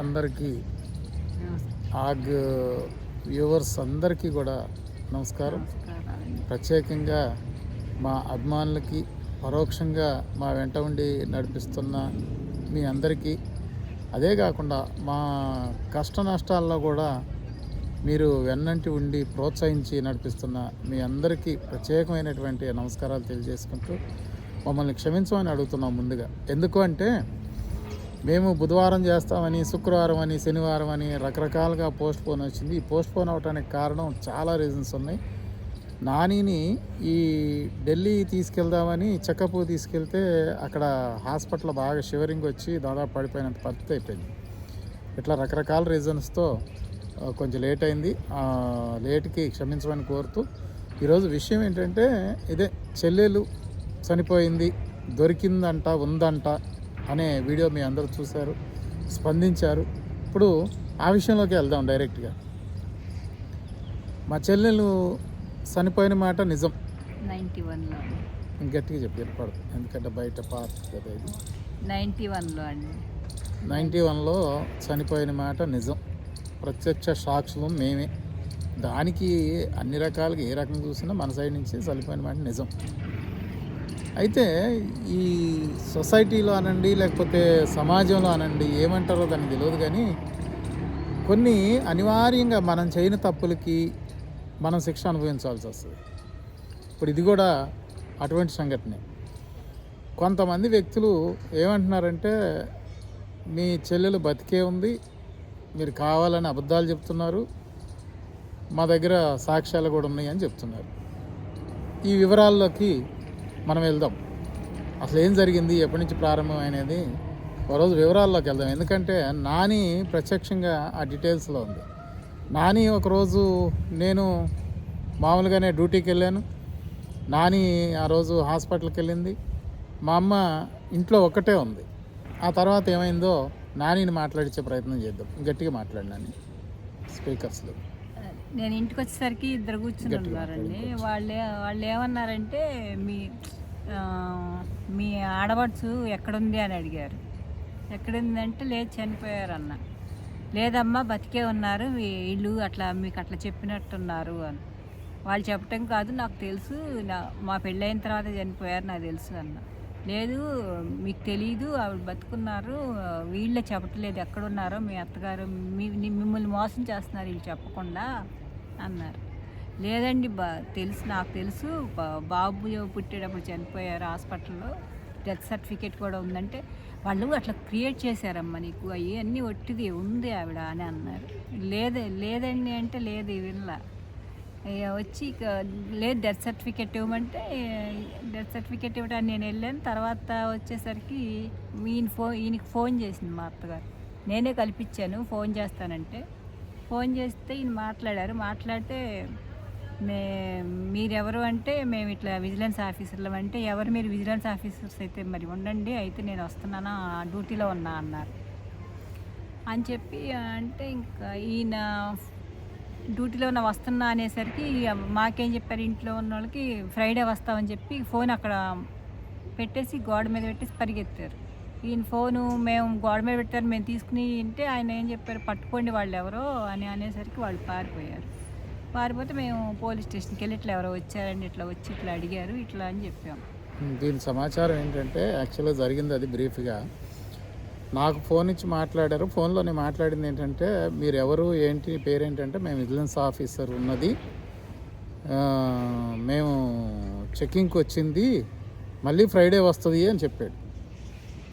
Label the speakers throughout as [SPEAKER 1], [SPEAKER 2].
[SPEAKER 1] అందరికీ ఆగ్ వ్యూవర్స్ అందరికీ కూడా నమస్కారం. ప్రత్యేకంగా మా అభిమానులకి పరోక్షంగా మా వెంట ఉండి నడిపిస్తున్న మీ అందరికీ అదే కాకుండా మా కష్ట నష్టాల్లో కూడా మీరు వెన్నంటి ఉండి ప్రోత్సహించి నడిపిస్తున్న మీ అందరికీ ప్రత్యేకమైనటువంటి నమస్కారాలు తెలియజేసుకుంటూ మమ్మల్ని క్షమించమని అడుగుతున్నాం ముందుగా. ఎందుకు అంటే మేము బుధవారం చేస్తామని శుక్రవారం అని శనివారం అని రకరకాలుగా పోస్ట్ పోన్ వచ్చింది. ఈ పోస్ట్ పోన్ అవడానికి కారణం చాలా రీజన్స్ ఉన్నాయి. నానిని ఈ ఢిల్లీ తీసుకెళ్దామని చెకప్ తీసుకెళ్తే అక్కడ హాస్పిటల్ బాగా షివరింగ్ వచ్చి దాదాపు పడిపోయినంత పరిస్థితి అయిపోయింది. ఇట్లా రకరకాల రీజన్స్తో కొంచెం లేట్ అయింది. లేట్కి క్షమించమని కోరుతూ ఈరోజు విషయం ఏంటంటే ఇదే చెల్లెలు చనిపోయింది దొరికిందంట ఉందంట. అనే వీడియో మీ అందరూ చూశారు స్పందించారు. ఇప్పుడు ఆ విషయంలోకి వెళ్దాం డైరెక్ట్గా. మా చెల్లెలు చనిపోయిన మాట నిజం.
[SPEAKER 2] నైంటీ వన్లో
[SPEAKER 1] గట్టిగా చెప్పి ఏర్పడదు ఎందుకంటే బయట పార్క్ కదా ఇది.
[SPEAKER 2] నైంటీ వన్లో అండి.
[SPEAKER 1] నైంటీ వన్లో చనిపోయిన మాట నిజం. ప్రత్యక్ష సాక్షులు మేమే. దానికి అన్ని రకాలుగా ఏ రకంగా చూసినా మన సైడ్ నుంచి చనిపోయిన మాట నిజం. అయితే ఈ సొసైటీలో అనండి లేకపోతే సమాజంలో అనండి ఏమంటారో దానికి తెలియదు కానీ కొన్ని అనివార్యంగా మనం చేయని తప్పులకి మనం శిక్ష అనుభవించాల్సి వస్తుంది. ఇప్పుడు ఇది కూడా అటువంటి సంఘటనే. కొంతమంది వ్యక్తులు ఏమంటున్నారంటే మీ చెల్లెలు బతికే ఉంది మీరు కావాలని అబద్ధాలు చెప్తున్నారు మా దగ్గర సాక్ష్యాలు కూడా ఉన్నాయి అని చెప్తున్నారు. ఈ వివరాల్లోకి మనం వెళ్దాం. అసలు ఏం జరిగింది? ఎప్పటి నుంచి ప్రారంభం ఒక రోజు వివరాల్లోకి వెళ్దాం. ఎందుకంటే నాని ప్రత్యక్షంగా ఆ డీటెయిల్స్లో ఉంది. నాని ఒకరోజు నేను మామూలుగానే డ్యూటీకి వెళ్ళాను. నాని ఆ రోజు హాస్పిటల్కి వెళ్ళింది. మా అమ్మ ఇంట్లో ఒక్కటే ఉంది. ఆ తర్వాత ఏమైందో నానిని మాట్లాడించే ప్రయత్నం చేద్దాం. గట్టిగా మాట్లాడు స్పీకర్స్లో.
[SPEAKER 2] నేను ఇంటికి వచ్చేసరికి ఇద్దరు కూర్చుని ఉన్నారండి. వాళ్ళే వాళ్ళు ఏమన్నారంటే మీ మీ ఆడబడుచు ఎక్కడుంది అని అడిగారు. ఎక్కడుంది అంటే లేదు చనిపోయారు అన్న లేదమ్మా బతికే ఉన్నారు మీ ఇల్లు అట్లా మీకు అట్లా చెప్పినట్టున్నారు అని. వాళ్ళు చెప్పటం కాదు నాకు తెలుసు నా మా పెళ్ళైన తర్వాత చనిపోయారు నాకు తెలుసు అన్న. లేదు మీకు తెలీదు ఆవిడ బతుకున్నారు వీళ్ళే చెప్పట్లేదు ఎక్కడున్నారో మీ అత్తగారు మీ మిమ్మల్ని మోసం చేస్తున్నారు వీళ్ళు చెప్పకుండా. అన్నారు. లేదండి బా తెలుసు నాకు తెలుసు. బాబు పుట్టేటప్పుడు చనిపోయారు హాస్పిటల్లో. డెత్ సర్టిఫికేట్ కూడా ఉందంటే వాళ్ళు అట్లా క్రియేట్ చేశారమ్మా నీకు. అవి అన్నీ ఒట్టిది ఉంది ఆవిడ అని అన్నారు. లేదే లేదండి అంటే లేదు వినలా. ఇక వచ్చి ఇక లేదు డెత్ సర్టిఫికేట్ ఇవ్వమంటే డెత్ సర్టిఫికేట్ ఇవ్వడానికి నేను వెళ్ళాను. తర్వాత వచ్చేసరికి ఈయన ఫోన్ ఈయనకి ఫోన్ చేసింది మా అత్తగారు. నేనే కల్పించాను ఫోన్ చేస్తానంటే. ఫోన్ చేస్తే ఈయన మాట్లాడారు. మాట్లాడితే మే మీరెవరు అంటే మేము ఇట్లా విజిలెన్స్ ఆఫీసర్లు అంటే ఎవరు మీరు విజిలెన్స్ ఆఫీసర్స్ అయితే మరి ఉండండి అయితే నేను వస్తున్నాను డ్యూటీలో ఉన్నా అన్నారు. అని చెప్పి అంటే ఇంకా ఈయన డ్యూటీలో ఉన్న వస్తున్నా అనేసరికి మాకేం చెప్పారు ఇంట్లో ఉన్న వాళ్ళకి ఫ్రైడే వస్తామని చెప్పి ఫోన్ అక్కడ పెట్టేసి గోడ మీద పెట్టేసి పరిగెత్తారు. ఈయన ఫోను మేము గోడ మీద పెట్టారు మేము తీసుకుని ఉంటే ఆయన ఏం చెప్పారు పట్టుకోండి వాళ్ళు ఎవరో అని అనేసరికి వాళ్ళు పారిపోయారు. పారిపోతే మేము పోలీస్ స్టేషన్కి వెళ్ళి ఇట్లా ఎవరో వచ్చారండి ఇట్లా వచ్చి ఇట్లా అడిగారు ఇట్లా అని చెప్పాము
[SPEAKER 1] దీని సమాచారం ఏంటంటే యాక్చువల్గా జరిగింది అది బ్రీఫ్గా. నాకు ఫోన్ ఇచ్చి మాట్లాడారు. ఫోన్లో నేను మాట్లాడింది ఏంటంటే మీరు ఎవరు ఏంటి పేరేంటంటే మేము విజిలెన్స్ ఆఫీసర్ ఉన్నది. మేము చెక్కింగ్కి వచ్చింది. మళ్ళీ ఫ్రైడే వస్తుంది అని చెప్పాడు.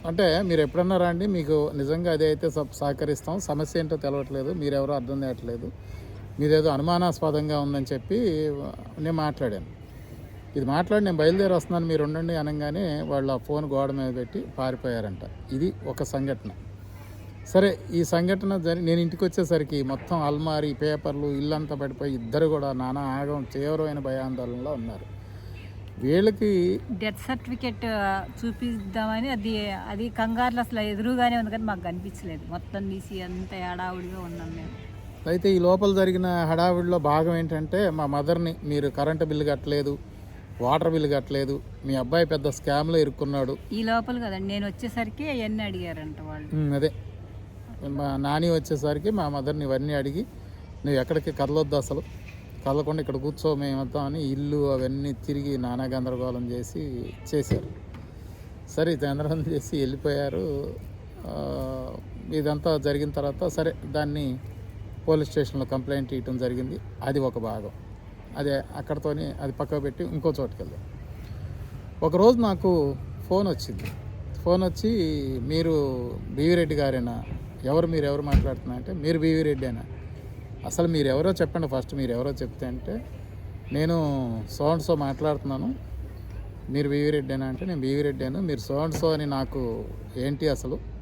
[SPEAKER 1] అంటే మీరు ఎప్పుడన్నా రండి మీకు నిజంగా అదే అయితే సహకరిస్తాం. సమస్య ఏంటో తెలవట్లేదు మీరెవరో అర్థం చేయట్లేదు మీదేదో అనుమానాస్పదంగా ఉందని చెప్పి నేను మాట్లాడాను. ఇది మాట్లాడి నేను బయలుదేరి వస్తున్నాను మీరు ఉండండి అనగానే వాళ్ళు ఆ ఫోన్ గోడ మీద పెట్టి పారిపోయారంట. ఇది ఒక సంఘటన. సరే ఈ సంఘటన జరి నేను ఇంటికి వచ్చేసరికి మొత్తం అల్మారీ పేపర్లు ఇల్లంతా పడిపోయి ఇద్దరు కూడా నానా ఆగం తీవ్రమైన భయాందోళనలో ఉన్నారు. వీళ్ళకి
[SPEAKER 2] డెత్ సర్టిఫికేట్ చూపిద్దామని అది అది కంగారులో అసలు ఎదురుగానే ఉంది కానీ మాకు కనిపించలేదు. మొత్తం తీసి అంత ఏడావుడిగా ఉన్నాం మేము.
[SPEAKER 1] అయితే ఈ లోపల జరిగిన హడావిడిలో భాగం ఏంటంటే మా మదర్ని మీరు కరెంటు బిల్లు కట్టలేదు వాటర్ బిల్లు కట్టలేదు మీ అబ్బాయి పెద్ద స్కామ్లో ఇరుక్కున్నాడు.
[SPEAKER 2] ఈ లోపల కదండి నేను వచ్చేసరికి అవన్నీ అడిగారంట వాళ్ళు.
[SPEAKER 1] అదే. మా నాని వచ్చేసరికి మా మదర్ని ఇవన్నీ అడిగి నువ్వు ఎక్కడికి కదలొద్దు అసలు. కదలకుండా ఇక్కడ కూర్చో మేము ఇల్లు అవన్నీ తిరిగి నానా గందరగోళం చేసి చేశారు. సరే గందరగోళం చేసి వెళ్ళిపోయారు. ఇదంతా జరిగిన తర్వాత సరే దాన్ని పోలీస్ స్టేషన్లో కంప్లైంట్ ఇవ్వడం జరిగింది. అది ఒక భాగం. అదే అక్కడతోని అది పక్కకు పెట్టి ఇంకో చోటుకి వెళ్దాం. ఒకరోజు నాకు ఫోన్ వచ్చింది. ఫోన్ వచ్చి మీరు బీవీ రెడ్డి గారేనా? ఎవరు మీరు ఎవరు మాట్లాడుతున్నా అంటే మీరు బీవీ రెడ్డేనా అసలు మీరు ఎవరో చెప్పండి ఫస్ట్ మీరు ఎవరో చెప్తే అంటే నేను సో అండ్ సో మాట్లాడుతున్నాను. మీరు బీవీ రెడ్డేనా అంటే నేను బీవీ అని మీరు సో అండ్ సో అని నాకు ఏంటి అసలు?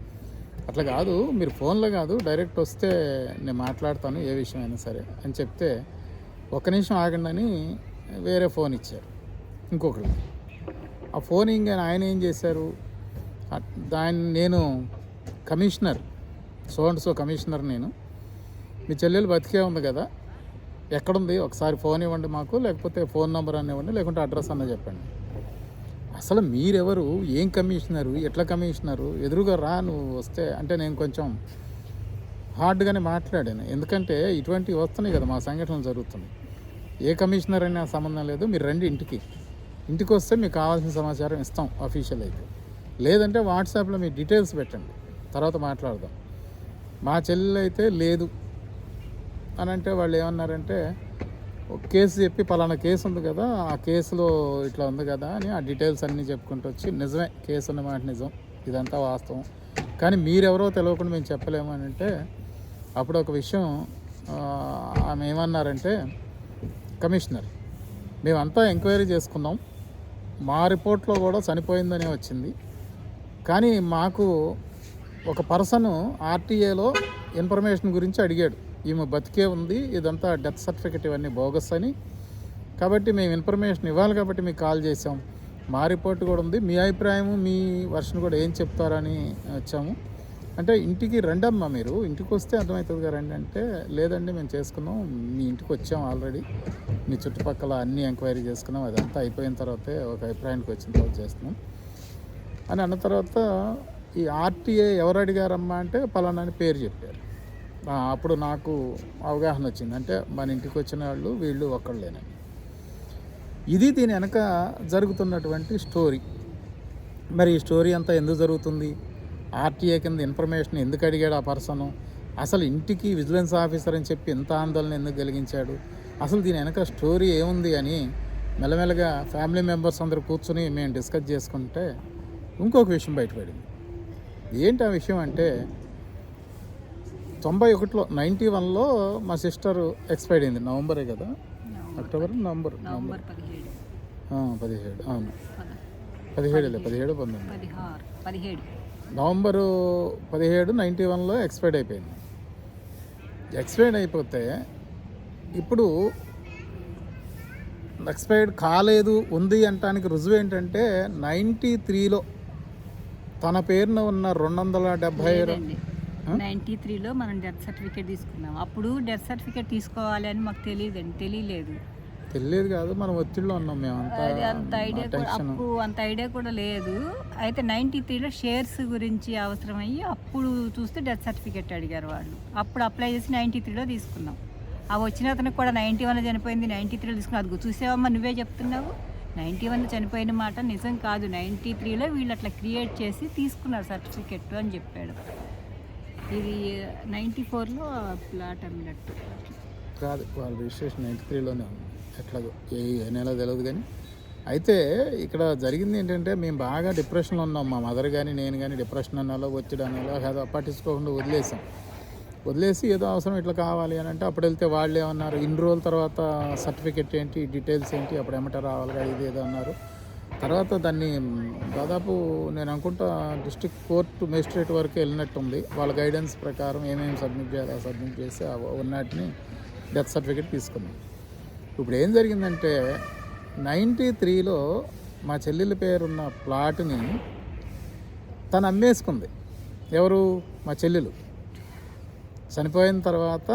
[SPEAKER 1] అట్లా కాదు మీరు ఫోన్లో కాదు డైరెక్ట్ వస్తే నేను మాట్లాడతాను ఏ విషయం అయినా సరే అని చెప్తే ఒక్క నిమిషం ఆగండి అని వేరే ఫోన్ ఇచ్చారు. ఇంకొకరు ఆ ఫోన్ ఇంకా ఆయన ఏం చేశారు? దాని దాన్ని నేను commissioner so and so commissioner నేను. మీ చెల్లెలు బతికే ఉంది కదా ఎక్కడుంది? ఒకసారి ఫోన్ ఇవ్వండి మాకు లేకపోతే ఫోన్ నెంబర్ అని ఇవ్వండి లేకుంటే అడ్రస్ అన్న చెప్పండి. అసలు మీరెవరు? ఏం కమిషనరు? ఎట్లా కమిషనరు? ఎదురుగా రా నువ్వు వస్తే అంటే నేను కొంచెం హార్డ్గానే మాట్లాడాను. ఎందుకంటే ఇటువంటివి వస్తున్నాయి కదా మా సంఘటనలు జరుగుతున్నాయి. ఏ కమిషనర్ అయినా సంబంధం లేదు మీరు రండి ఇంటికి. ఇంటికి వస్తే మీకు కావాల్సిన సమాచారం ఇస్తాం అఫీషియల్ అయితే. లేదంటే వాట్సాప్లో మీ డీటెయిల్స్ పెట్టండి. తర్వాత మాట్లాడదాం. మా చెల్లెలు అయితే లేదు. అని అంటే వాళ్ళు ఏమన్నారంటే ఒక కేసు చెప్పి పలానా కేసు ఉంది కదా ఆ కేసులో ఇట్లా ఉంది కదా అని ఆ డీటెయిల్స్ అన్నీ చెప్పుకుంటూ వచ్చి నిజమే కేసు ఉన్న మాట నిజం ఇదంతా వాస్తవం. కానీ మీరెవరో తెలియకుండా మేము చెప్పలేము అని అంటే అప్పుడు ఒక విషయం ఆమె ఏమన్నారంటే కమిషనర్ మేమంతా ఎంక్వైరీ చేసుకున్నాం. మా రిపోర్ట్లో కూడా చనిపోయిందనే వచ్చింది. కానీ మాకు ఒక పర్సన్ ఆర్టీఏలో ఇన్ఫర్మేషన్ గురించి అడిగాడు. ఈమె బతికే ఉంది. ఇదంతా డెత్ సర్టిఫికెట్ ఇవన్నీ బోగస్ అని. కాబట్టి మేము ఇన్ఫర్మేషన్ ఇవ్వాలి కాబట్టి మీకు కాల్ చేసాం మా రిపోర్ట్ కూడా ఉంది. మీ అభిప్రాయం మీ వర్షన్ కూడా ఏం చెప్తారని వచ్చాము. అంటే ఇంటికి రండమ్మా మీరు. ఇంటికి వస్తే అర్థమవుతుంది కదా రండి అంటే లేదండి మేము చేసుకున్నాం. మీ ఇంటికి వచ్చాం ఆల్రెడీ. మీ చుట్టుపక్కల అన్ని ఎంక్వైరీ చేసుకున్నాం. అదంతా అయిపోయిన తర్వాతే ఒక అభిప్రాయానికి వచ్చిన తర్వాత చేస్తున్నాం. అని అన్న తర్వాత ఈ ఆర్టీఏ ఎవరు అడిగారమ్మా అంటే పలానా అని పేరు చెప్పారు. అప్పుడు నాకు అవగాహన వచ్చింది. అంటే మన ఇంటికి వచ్చిన వాళ్ళు వీళ్ళు ఒక్కళ్ళేనని ఇది దీని వెనక జరుగుతున్నటువంటి స్టోరీ. మరి ఈ స్టోరీ అంతా ఎందుకు జరుగుతుంది? ఆర్టీఏ కింద ఇన్ఫర్మేషన్ ఎందుకు అడిగాడు ఆ పర్సను? అసలు ఇంటికి విజిలెన్స్ ఆఫీసర్ అని చెప్పి ఎంత ఆందోళన ఎందుకు కలిగించాడు? అసలు దీని వెనక స్టోరీ ఏముంది అని మెల్లమెల్లగా ఫ్యామిలీ మెంబర్స్ అందరూ కూర్చుని మేము డిస్కస్ చేసుకుంటే ఇంకొక విషయం బయటపడింది. ఏంటి ఆ విషయం అంటే తొంభై ఒకటిలో నైంటీ వన్లో మా సిస్టర్ ఎక్స్పైర్డ్ అయింది నవంబరే కదా? అక్టోబర్ నవంబర్
[SPEAKER 2] నవంబర్ పదిహేడు.
[SPEAKER 1] అవును.
[SPEAKER 2] పద-
[SPEAKER 1] పదిహేడులే పదిహేడు పంతొమ్మిది.
[SPEAKER 2] పదిహేడు.
[SPEAKER 1] నవంబరు పదిహేడు నైంటీ వన్లో ఎక్స్పైర్డ్ అయిపోయింది. ఎక్స్పైర్డ్ అయిపోతే ఇప్పుడు ఎక్స్పైర్డ్ కాలేదు ఉంది అంటానికి రుజువు ఏంటంటే నైంటీ త్రీలో తన పేరున ఉన్న రెండు వందల డెబ్భై
[SPEAKER 2] నైంటీ త్రీలో మనం డెత్ సర్టిఫికేట్ తీసుకున్నాం. అప్పుడు డెత్ సర్టిఫికేట్ తీసుకోవాలి అని మాకు తెలియదండి తెలియలేదు.
[SPEAKER 1] తెలియదు కాదు మనం ఒత్తిడిలో ఉన్నాం మేము.
[SPEAKER 2] అది అంత ఐడియా కూడా అప్పుడు అంత ఐడియా కూడా లేదు. అయితే నైంటీ త్రీలో షేర్స్ గురించి అవసరమయ్యి అప్పుడు చూస్తే డెత్ సర్టిఫికేట్ అడిగారు వాళ్ళు. అప్పుడు అప్లై చేసి నైంటీ త్రీలో తీసుకున్నాం. అవి వచ్చిన అతనికి కూడా నైంటీ వన్ చనిపోయింది నైంటీ త్రీలో తీసుకున్నాం. అది చూసావమ్మా నువ్వే చెప్తున్నావు. నైంటీ వన్ చనిపోయిన మాట నిజం కాదు. నైంటీ త్రీలో వీళ్ళు అట్లా క్రియేట్ చేసి తీసుకున్నారు సర్టిఫికెట్ అని చెప్పాడు. ఇది నైంటీ ఫోర్లో ప్లాట్ అమ్మినట్టు.
[SPEAKER 1] కాదు వాళ్ళ రిజిస్ట్రేషన్ నైంటీ త్రీలోనే ఉంది. ఎట్లాగో ఏ ఏ నెల తెలియదు కానీ. అయితే ఇక్కడ జరిగింది ఏంటంటే మేము బాగా డిప్రెషన్లో ఉన్నాం. మా మదర్ కానీ నేను కానీ డిప్రెషన్ అనాలో ఒత్తిడి అనాలో అది పట్టించుకోకుండా వదిలేసాం. వదిలేసి ఏదో అవసరం ఇట్లా కావాలి అని అంటే అప్పుడు వెళ్తే వాళ్ళు ఏమన్నారు ఇన్ని రోజుల తర్వాత సర్టిఫికెట్ ఏంటి డీటెయిల్స్ ఏంటి అప్పుడు ఏమంటారు రావాలిగా ఇది ఏదో అన్నారు. తర్వాత దాన్ని దాదాపు నేను అనుకుంటా డిస్ట్రిక్ట్ కోర్టు మేజిస్ట్రేట్ వరకు వెళ్ళినట్టుంది వాళ్ళ గైడెన్స్ ప్రకారం ఏమేమి సబ్మిట్ చేయాలో సబ్మిట్ చేసి ఉన్నాటిని ఉన్నటిని డెత్ సర్టిఫికేట్ తీసుకున్నాం. ఇప్పుడు ఏం జరిగిందంటే నైంటీ త్రీలో మా చెల్లెల పేరున్న ప్లాట్ని తను అమ్మేసుకుంది. ఎవరు? మా చెల్లెలు. చనిపోయిన తర్వాత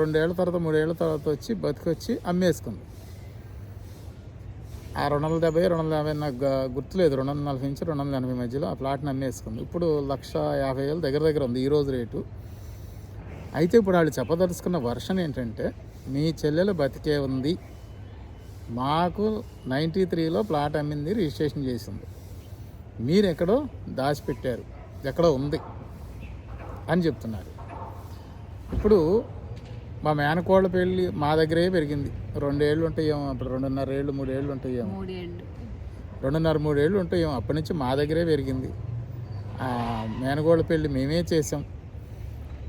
[SPEAKER 1] రెండేళ్ళ తర్వాత మూడేళ్ళ తర్వాత వచ్చి బతికొచ్చి అమ్మేసుకుంది. ఆ రెండు వందల డెబ్బై రెండు వందల యాభై నాకు గుర్తులేదు. రెండు వందల నలభై నుంచి రెండు వందల ఎనభై మధ్యలో ఆ ప్లాట్ని అమ్మేసుకుంది. ఇప్పుడు లక్ష యాభై వేలు దగ్గర దగ్గర ఉంది ఈ రోజు రేటు. అయితే ఇప్పుడు వాళ్ళు చెప్పదలుచుకున్న వర్షన్ ఏంటంటే మీ చెల్లెలు బతికే ఉంది. మాకు నైంటీ త్రీలో ప్లాట్ అమ్మింది రిజిస్ట్రేషన్ చేసింది. మీరు ఎక్కడో దాచిపెట్టారు. ఎక్కడో ఉంది అని చెప్తున్నారు. ఇప్పుడు మా మేనకోళ్ళ పెళ్ళి మా దగ్గరే పెరిగింది. రెండేళ్ళు ఉంటాయేమో అప్పుడు రెండున్నర ఏళ్ళు మూడేళ్ళు ఉంటాయేమో. రెండున్నర మూడేళ్ళు ఉంటాయేమో. అప్పటి నుంచి మా దగ్గరే పెరిగింది. ఆ మేనగోళ్ళ పెళ్ళి మేమే చేసాం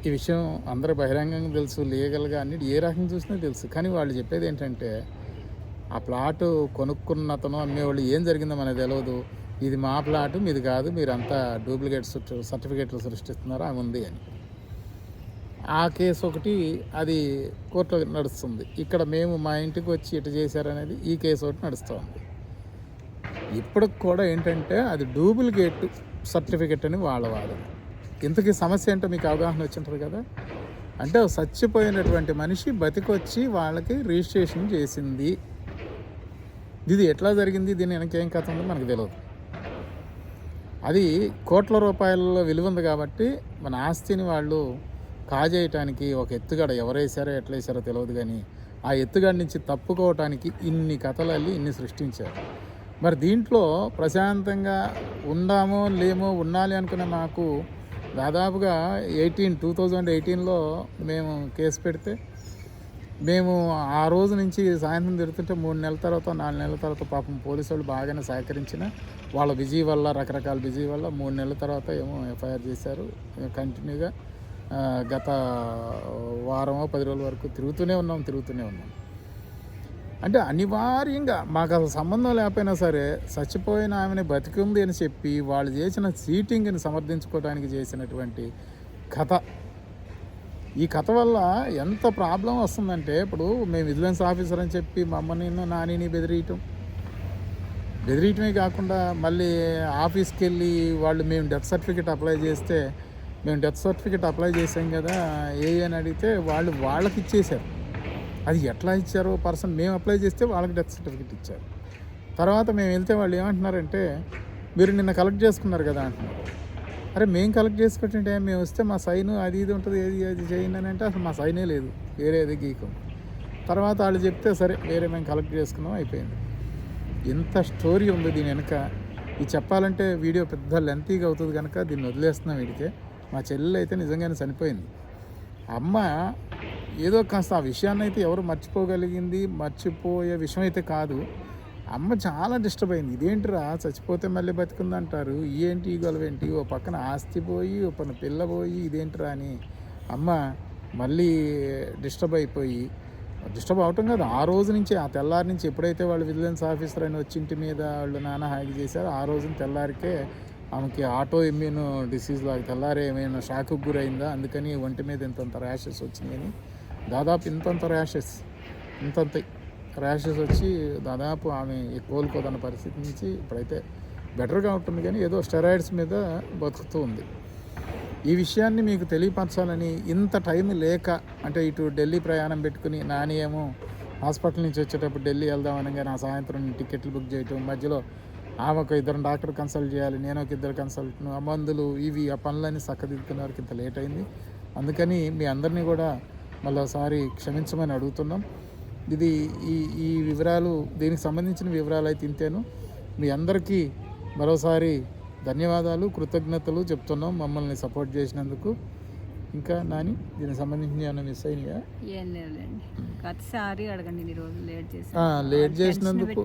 [SPEAKER 1] ఈ విషయం అందరూ బహిరంగంగా తెలుసు లీగల్గా అన్ని ఏ రకంగా చూసినా తెలుసు. కానీ వాళ్ళు చెప్పేది ఏంటంటే ఆ ప్లాటు కొనుక్కున్న అతను అమ్మేవాళ్ళు ఏం జరిగిందో మనకు తెలియదు ఇది మా ప్లాటు మీది కాదు మీరంతా డూప్లికేట్ సర్టిఫికేట్లు సృష్టిస్తున్నారు ఆమె ఉంది అని. ఆ కేసు ఒకటి అది కోర్టులో నడుస్తుంది. ఇక్కడ మేము మా ఇంటికి వచ్చి ఇటు చేశారనేది ఈ కేసు ఒకటి నడుస్తుంది ఇప్పటికి కూడా ఏంటంటే అది డూప్లికేట్ సర్టిఫికెట్ అని వాళ్ళ వాదన. ఇంతకీ సమస్య ఏంటో మీకు అవగాహన వచ్చింటారు కదా? అంటే చచ్చిపోయినటువంటి మనిషి బతికొచ్చి వాళ్ళకి రిజిస్ట్రేషన్ చేసింది. ఇది ఎట్లా జరిగింది? దీని వెనకేం కథ ఉందో మనకు తెలియదు అది కోట్ల రూపాయలలో విలువ ఉంది కాబట్టి మన ఆస్తిని వాళ్ళు కాజేయటానికి ఒక ఎత్తుగడ ఎవరేసారో ఎట్లా తెలియదు కానీ ఆ ఎత్తుగడ నుంచి తప్పుకోవటానికి ఇన్ని కథలు అల్లి ఇన్ని సృష్టించారు. మరి దీంట్లో ప్రశాంతంగా ఉందామో లేమో ఉండాలి అనుకున్న మాకు దాదాపుగా ఎయిటీన్ టూ థౌజండ్ ఎయిటీన్లో మేము కేసు పెడితే మేము ఆ రోజు నుంచి సాయంత్రం తిరుగుతుంటే మూడు నెలల తర్వాత నాలుగు నెలల తర్వాత పాపం పోలీసు వాళ్ళు బాగానే సహకరించిన వాళ్ళ బిజీ వల్ల రకరకాల బిజీ వల్ల మూడు నెలల తర్వాత ఏమో ఎఫ్ఐఆర్ చేశారు. కంటిన్యూగా గత వారమో పది రోజుల వరకు తిరుగుతూనే ఉన్నాం తిరుగుతూనే ఉన్నాం. అంటే అనివార్యంగా మాకు అసలు సంబంధం లేకపోయినా సరే చచ్చిపోయిన ఆమెని బతికుంది అని చెప్పి వాళ్ళు చేసిన సీటింగ్ని సమర్థించుకోవడానికి చేసినటువంటి కథ. ఈ కథ వల్ల ఎంత ప్రాబ్లం వస్తుందంటే ఇప్పుడు మేము విజిలెన్స్ ఆఫీసర్ అని చెప్పి మమ్మల్ని నానిని బెదిరియటం. బెదిరియటమే కాకుండా మళ్ళీ ఆఫీస్కి వెళ్ళి వాళ్ళు మేము డెత్ సర్టిఫికేట్ అప్లై చేస్తే మేము డెత్ సర్టిఫికేట్ అప్లై చేసాం కదా ఏ అని అడిగితే వాళ్ళు వాళ్ళకి ఇచ్చేశారు. అది ఎట్లా ఇచ్చారో పర్సన్ మేము అప్లై చేస్తే వాళ్ళకి డెత్ సర్టిఫికేట్ ఇచ్చారు. తర్వాత మేము వెళ్తే వాళ్ళు ఏమంటున్నారంటే మీరు నిన్న కలెక్ట్ చేసుకున్నారు కదా అంటున్నారు. అరే మేము కలెక్ట్ చేసుకుంటుంటే మేము వస్తే మా సైన్ అది ఇది ఉంటుంది ఏది అది చేయండి అని అంటే అసలు మా సైనే లేదు వేరేది గీకం. తర్వాత వాళ్ళు చెప్తే సరే వేరే మేము కలెక్ట్ చేసుకున్నాం అయిపోయింది. ఎంత స్టోరీ ఉంది దీని వెనుక. ఇది చెప్పాలంటే వీడియో పెద్ద లెంతీగా అవుతుంది కనుక దీన్ని వదిలేస్తున్నాం వీడికే. మా చెల్లెలు అయితే నిజంగానే చనిపోయింది. అమ్మ ఏదో కాస్త ఆ విషయాన్ని అయితే ఎవరు మర్చిపోగలిగింది మర్చిపోయే విషయం అయితే కాదు. అమ్మ చాలా డిస్టర్బ్ అయింది. ఇదేంటిరా చచ్చిపోతే మళ్ళీ బతికుందంటారు. ఏంటి గొలవేంటి ఓ పక్కన ఆస్తి పోయి ఓ పక్కన పిల్ల పోయి ఇదేంటిరా అని. అమ్మ మళ్ళీ డిస్టర్బ్ అయిపోయి డిస్టర్బ్ అవటం కాదు. ఆ రోజు నుంచి ఆ తెల్లారి నుంచి ఎప్పుడైతే వాళ్ళు విజిలెన్స్ ఆఫీసర్ అని వచ్చి ఇంటి మీద వాళ్ళు నాన్న హ్యాక్ చేశారో ఆ రోజున తెల్లారికే ఆమెకి ఆటో ఇమ్యూన్ డిసీజ్ లాగా తెల్లారే ఏమైనా షాక్కి గురైందా? అందుకని ఒంటి మీద ఇంతంత ర్యాషెస్ వచ్చిందని దాదాపు ఇంతంత ర్యాషెస్ ఇంతంత ర్యాషెస్ వచ్చి దాదాపు ఆమె కోలుకోదన్న పరిస్థితి నుంచి ఇప్పుడైతే బెటర్గా ఉంటుంది కానీ ఏదో స్టెరాయిడ్స్ మీద బతుకుతూ ఉంది. ఈ విషయాన్ని మీకు తెలియపరచాలని ఇంత టైం లేక అంటే ఇటు ఢిల్లీ ప్రయాణం పెట్టుకుని నాని ఏమో హాస్పిటల్ నుంచి వచ్చేటప్పుడు ఢిల్లీ వెళ్దామనగా నా సాయంత్రం టికెట్లు బుక్ చేయటం మధ్యలో ఆమె ఒక ఇద్దరు డాక్టర్ కన్సల్ట్ చేయాలి నేను ఒక ఇద్దరు కన్సల్ట్ ఆ మందులు ఇవి ఆ పనులన్నీ చక్కదిద్దుకునే వరకు ఇంత లేట్ అయింది. అందుకని మీ అందరినీ కూడా మళ్ళీ ఒకసారి క్షమించమని అడుగుతున్నాం. ఇది ఈ ఈ వివరాలు దీనికి సంబంధించిన వివరాలు అయితే ఇంతేను. మీ అందరికీ మరోసారి ధన్యవాదాలు కృతజ్ఞతలు చెప్తున్నాం మమ్మల్ని సపోర్ట్ చేసినందుకు. ఇంకా నాని దీనికి సంబంధించిన ఏమైనా మిస్ అయినాయా?
[SPEAKER 2] ఏం ప్రతిసారి అడగండి లేట్ చేసి
[SPEAKER 1] లేట్ చేసినందుకు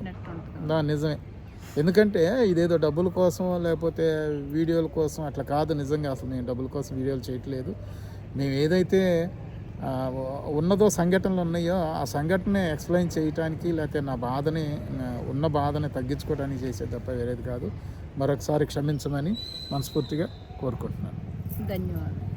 [SPEAKER 1] నా నిజమే. ఎందుకంటే ఇదేదో డబ్బుల కోసం లేకపోతే వీడియోల కోసం అట్లా కాదు నిజంగా అసలు నేను డబ్బుల కోసం వీడియోలు చేయట్లేదు. మేము ఏదైతే ఉన్నదో సంఘటనలు ఉన్నాయో ఆ సంఘటన ఎక్స్ప్లెయిన్ చేయటానికి లేకపోతే నా బాధని ఉన్న బాధని తగ్గించుకోవడానికి చేసే తప్ప వేరేది కాదు. మరొకసారి క్షమించమని మనస్ఫూర్తిగా కోరుకుంటున్నాను.
[SPEAKER 2] ధన్యవాదాలు.